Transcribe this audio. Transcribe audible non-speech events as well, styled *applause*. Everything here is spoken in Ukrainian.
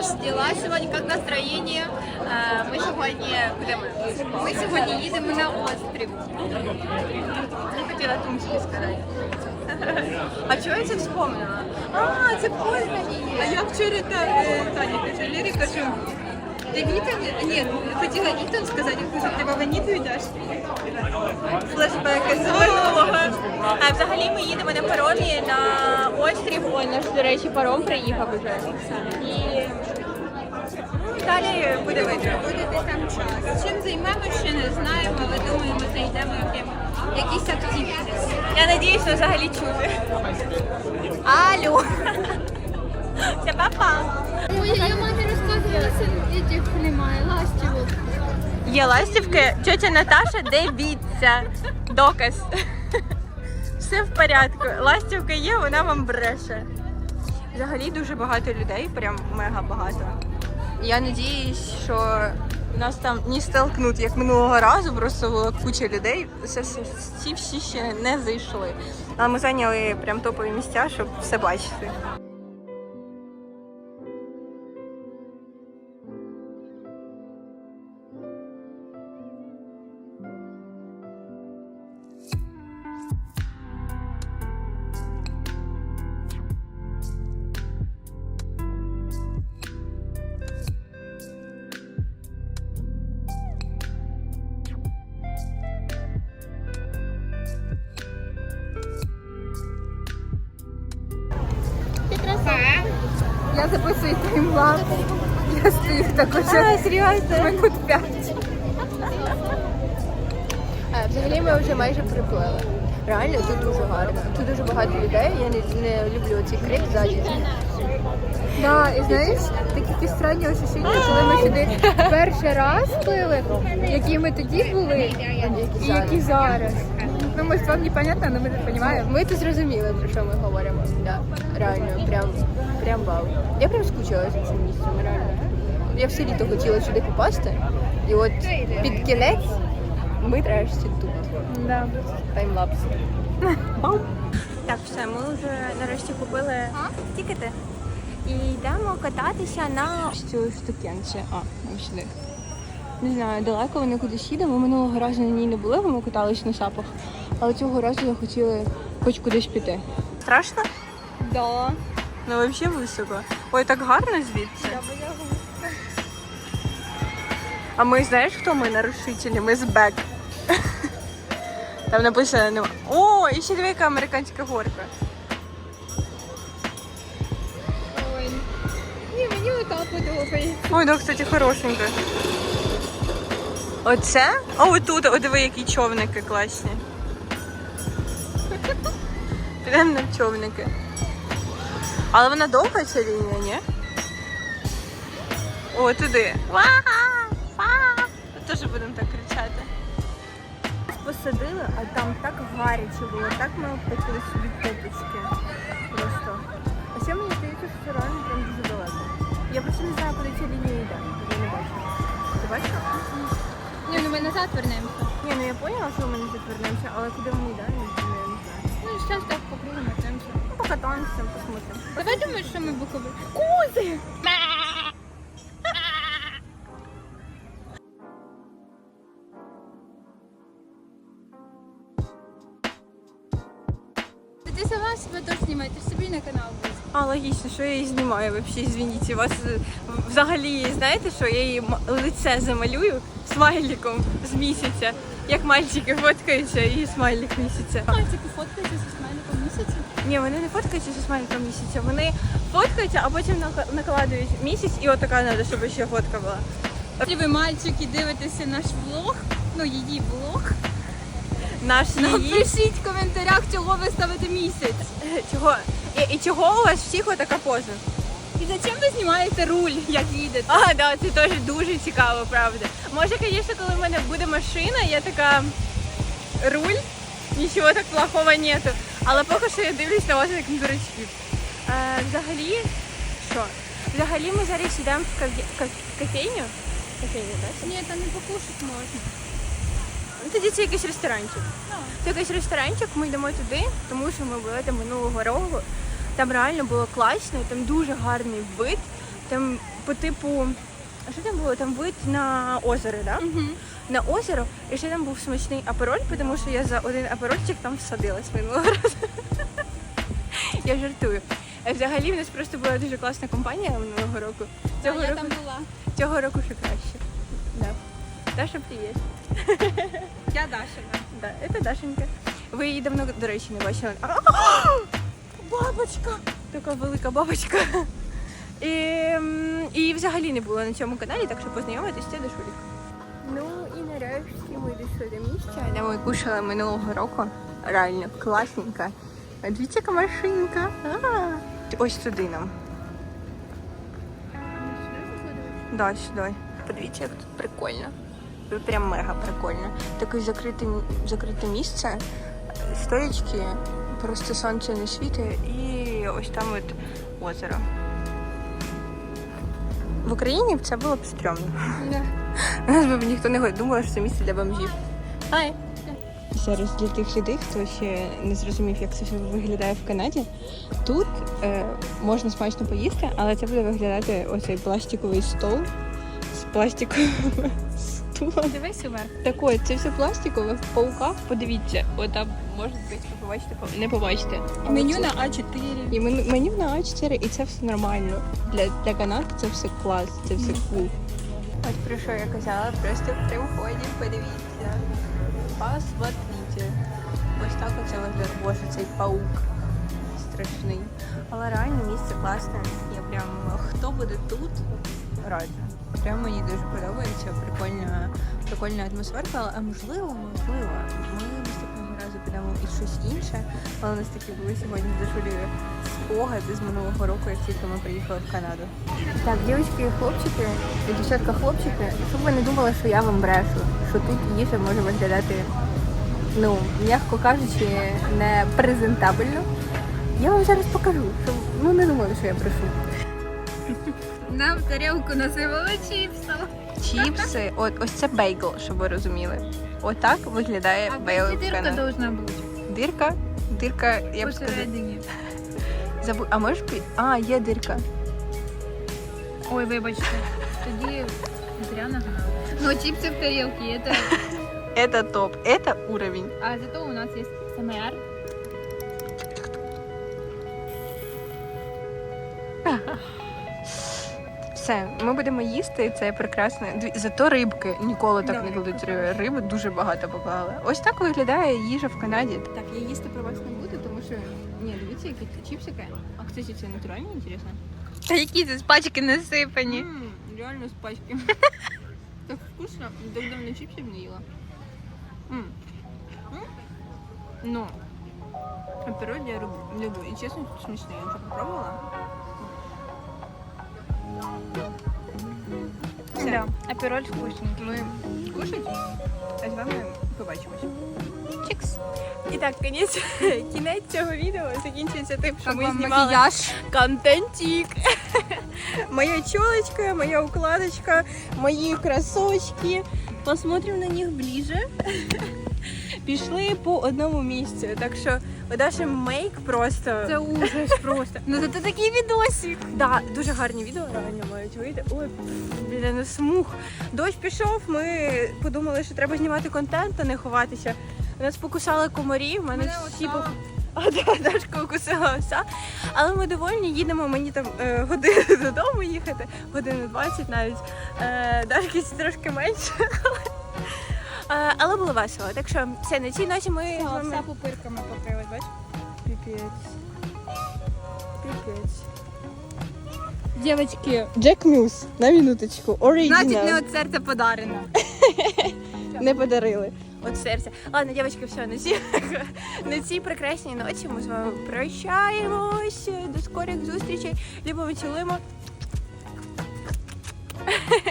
ваші діла сьогодні? Як настроєння? Е, Ми сьогодні куди ми? Ми сьогодні їдемо на острів. Не хотіла Тумський сказати. А чого я це вспомнила? А, це Познані. А я вчора та, е, Тані кажу, Лірі кажу, ти Вітон? Ні, хотіла Вітон сказати, я кажу, ти в Аваніту йдеш? Флешбеки з минулого. А взагалі ми їдемо на паромі на острів. Ой, наш, до речі, паром приїхав уже. І далі буде видно. Буде десь там час. Чим займемося, ще не знаємо, але думаємо, знайдемо яким- якісь активніти. Я надіюсь, що взагалі чути. Алло. Це папа. Моя я мамі розказувала, що дітей немає, ластівок. Є ластівки, тетя Наташа, дивіться. Доказ. Все в порядку. Ластівка є, вона вам бреше. Взагалі дуже багато людей, прям мега багато. Я надіюсь, що нас там не столкнуть, як минулого разу, просто була куча людей. Це все, ці всі ще не зайшли. Але ми зайняли прям топові місця, щоб все бачити. Записую таймлапс. Я стою так уже серйозно? минут п'ять. Взагалі ми вже майже приплили. Реально тут дуже гарно. Тут дуже багато людей. Я не, не люблю цей крик ззаді. Да, і знаєш, такі якісь странні ощущення, коли ми сюди перший раз пили, які ми тоді були, і які зараз. Ну, може, вам непонятно, але ми не розуміємо. Ми тут зрозуміли, про що ми говоримо. Да. Реально, прям, прям вау. Я прям скучила за цим місцем, реально. Я все літо хотіла сюди попасти. І от під кінець ми нарешті тут. Да. Таймлапс. Так, все, ми вже нарешті купили тікети. І йдемо кататися на цю штукенці. А, сюди. Не знаю, далеко вони кудись їдемо. Минулого разу на ній не були, бо ми катались на сапах. Але цього разу я хотіла хоч кудись піти. Страшно? Да. Ну взагалі високо. Ой, так гарно звідси. А ми знаєш, хто ми нарушителі? Ми з Бек. Там написано нема. О, і ще яка американська горка. Ой. Ні, мені отак подобається. Ой, да, кстати, хорошенька. Оце? О, отут, о, диви, які човники класні. *laughs* Підемо на човники. Але вона довга ця лінія, ні? О, туди. Теж будемо так кричати. Посадили, а там так гаряче було, так ми опекли собі топочки. Просто. А ще мені здається, що реально прям дуже далеко. Я просто не знаю, куди ця лінія йде. Я не бачу. Ти бачила? Ні, ну ми назад вернемося. Ні, ну я поняла, що ми не затвернемося, але куди ми йдемо, я не знаю. Ну, зараз так по кругу вернемося. Ну, покатаємося, посмотрим. Давай сама теж знімай, ти ж собі на канал будеш. А, логічно, що я її знімаю вообще, извините. Вас е, взагалі, знаєте, що я її м- лице замалюю смайликом з місяця. Як мальчики фоткаються і смайлик місяця. Мальчики фоткаються зі смайликом місяця. Ні, вони не фоткаються зі смайликом місяця. Вони фоткаються, а потім накладують місяць і отака треба, щоб ще фотка була. Якщо ви мальчики дивитеся наш влог, ну її влог, Наш напишіть в коментарях, чого ви ставите місяць. Чого? І, і чого у вас всіх отака поза? І зачем ви знімаєте руль, як їдете? А, да, це теж дуже цікаво, правда. Може, звісно, коли в мене буде машина, я така руль, нічого так плохого нету. Але поки що я дивлюсь на вас як на дурачків. Е, взагалі, що? Взагалі ми зараз йдемо в кав- кофейню. Кофейню, так? Ні, там не покушати можна. Ну, тоді це якийсь ресторанчик. Це якийсь ресторанчик, ми йдемо туди, тому що ми були там минулого року. Там реально було класно, там дуже гарний вид. Там по типу. А що там було? Там вид на озеро? Да? На озеро, і ще там був смачний апероль, тому що я за один аперольчик там всадилась минулого *laughs* разу. Я жартую. Е, Взагалі в нас просто була дуже класна компанія минулого року. Цього я року, там була. цього року ще краще. Да. Даша, привіт. Я Даша. Да, це Дашенька. Ви її давно, до речі, не бачили. Бабочка! Така велика бабочка. І, і взагалі не було на цьому каналі, так що познайомитись це Дашулік. Ну і нарешті ми дійшли до місця, де ми кушали минулого року. Реально класненько. Дивіться, яка машинка. Ось туди нам. Да, сюди. Подивіться, як тут прикольно. Прям мега прикольно. Таке закрите, закрите місце, столички, просто сонце не світить і ось там от озеро. В Україні це було б стрьомно. У *laughs* нас би ніхто не думав, що це місце для бомжів. Хай! Зараз для тих людей, хто ще не зрозумів, як це все виглядає в Канаді. Тут е, можна смачно поїсти, але це буде виглядати оцей пластиковий стол з пластиковим *laughs* стулом. Дивись уверх. Так от, це все пластикове в пауках. Подивіться, от там може бути, ви побачите, не побачите. Меню Це- на А4. і меню, меню на А4, і це все нормально. Для, для Канади це все клас, це все кул. От про що я казала, просто при вході подивіться. Посмотрите. Ось так оце виглядає. Боже, цей паук страшний. Але реально місце класне. Я прям хто буде тут, раджу. Прям мені дуже подобається. Прикольна, прикольна атмосферка, а можливо, можливо, ми підемо і щось інше. Але у нас такі були сьогодні дуже спогади з минулого року, як тільки ми приїхали в Канаду. Так, дівчатки і хлопчики, дівчатка хлопчики, щоб ви не думали, що я вам брешу, що тут їжа може виглядати, ну, м'яко кажучи, не презентабельно. Я вам зараз покажу, щоб ну не думали, що я брешу. Нам в тарілку насипали чіпсів. Чіпси, от ось це бейгл, щоб ви розуміли. Отак виглядає А бейгл де в дірка Канаді. должна бути? Дирка, дирка, я б сказала. Посередині. *laughs* Забу... А можеш пі... А, є дирка. Ой, вибачте. Тоді зря нагнала. Ну, чіпси в тарілці, це... *laughs* Это топ, это уровень. А зато у нас є СМР. *laughs* Все, ми будемо їсти, це прекрасно. Дві- Зато рибки ніколи так Да, не кладуть рибка риби. Риби дуже багато поклали. Ось так виглядає їжа в Канаді. Так, я їсти про вас не буду, тому що... Ні, дивіться, які тут чіпсики. А, кстати, це натуральні, інтересно? Та які це з пачки насипані. М, Реально з пачки. *laughs* Так вкусно. Давно на чіпсів не їла. М. М. Ну, апероль я роб- люблю. І чесно, тут смачно. Я вже попробувала. Да, апероль вкусний. Ми кушать, а з вами побачимось. Чікс. І так, кінець, *laughs* кінець цього відео закінчується тим, що ми знімали макіяж. контентик. *laughs* Моя чолочка, моя укладочка, мої красочки. Посмотрим на них ближе. *laughs* Пішли по одному місцю. Так що Даші мейк просто. Це ужас просто. Ну це такий відосик. Да, дуже гарні відео реально мають вийти. Ой, біля не смух. Дощ пішов, ми подумали, що треба знімати контент, а не ховатися. Нас покусали комарі, в мене Мене всі оса. пок... *laughs* А, да, Дашка укусила оса. Але ми довольні, їдемо, мені там е, годину *laughs* додому їхати, годину 20 навіть. Е, Дашки трошки менше. *laughs* Е, але було весело. Так що все, на цій ночі ми з вами... Вся пупирками покрилась, бачиш? Піпець. Піпець. Дівчатки, Джек Мюс, на минуточку. Оригінал. значить не от серця подарено. *laughs* не подарили. От серця. Ладно, дівчатки, все, на цій, *laughs* на цій прекрасній ночі ми з вами прощаємось. До скорих зустрічей. Любимо, цілуємо. *laughs*